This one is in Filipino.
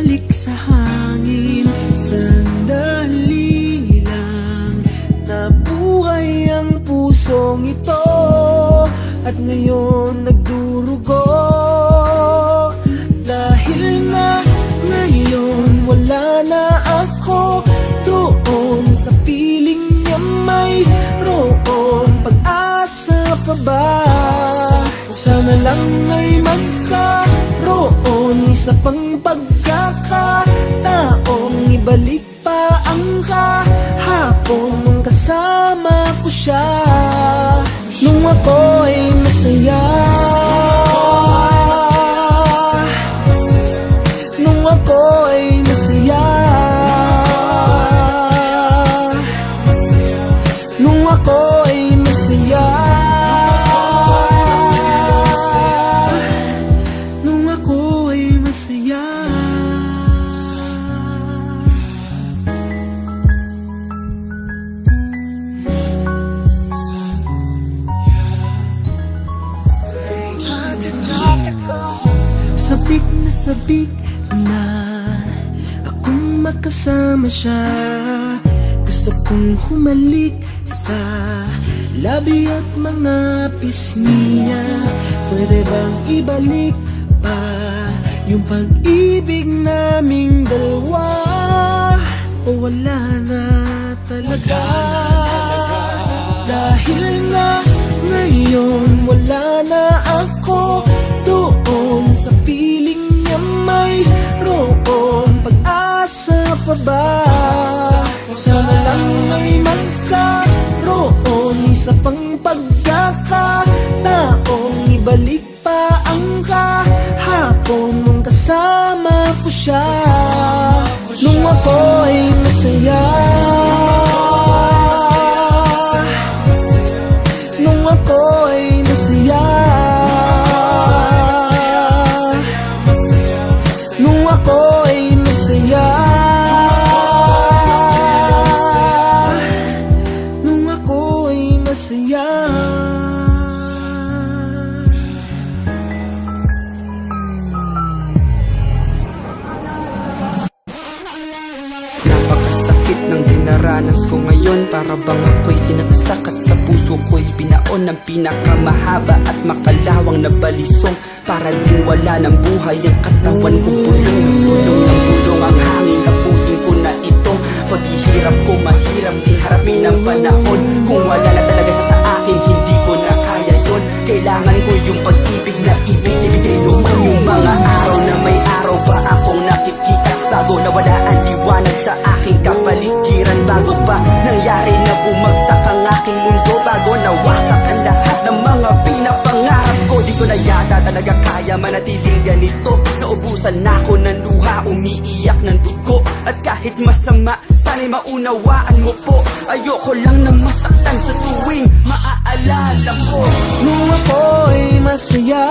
lang isang alik sa hangin. Sandali lang Nabuhay ang pusong ito. At ngayon nagdurugo. Dahil na wala na ako Doon sa piling niya may roon. Pag-asa pa ba? Sana lang ay magkaroon Isa pang pagkakataong Ibalik pa ang kahapon Nung kasama ko siya. Nung ako ay masaya Sabik na sabik na Akong makasama siya. Gusto kong humalik sa Labi at mga pisngi niya Pwede bang ibalik pa Yung pag-ibig naming dalawa? O wala na talaga? Dahil na ngayon wala na ako Doon sa piling niya may roon Pag-asa pa ba? Sana lang may magkaroon Isa pang pagkakataong Ibalik ay masaya Napakasakit ng dinaranas ko ngayon. Para bang ako'y sinaksak at sa puso ko'y binaon Ng pinakamahaba at makalawang na balisong. Para din wala ng buhay ang katawan ko. Bulong ng bulong ng bulong ang hangin. Tapusin ko na itong paghihirap ko Mahirap Bago nawala ang liwanag sa aking kapaligiran Bago pa nangyari na bumagsak ang aking mundo. Bago nawasak ang lahat ng mga pinapangarap ko. Di ko na yata talaga kaya manatiling ganito. Naubusan na ako ng luha, umiiyak ng dugo. At kahit masama, sana'y maunawaan mo po. Ayoko lang na masaktan sa tuwing maaalala ko. Nung ako ay masaya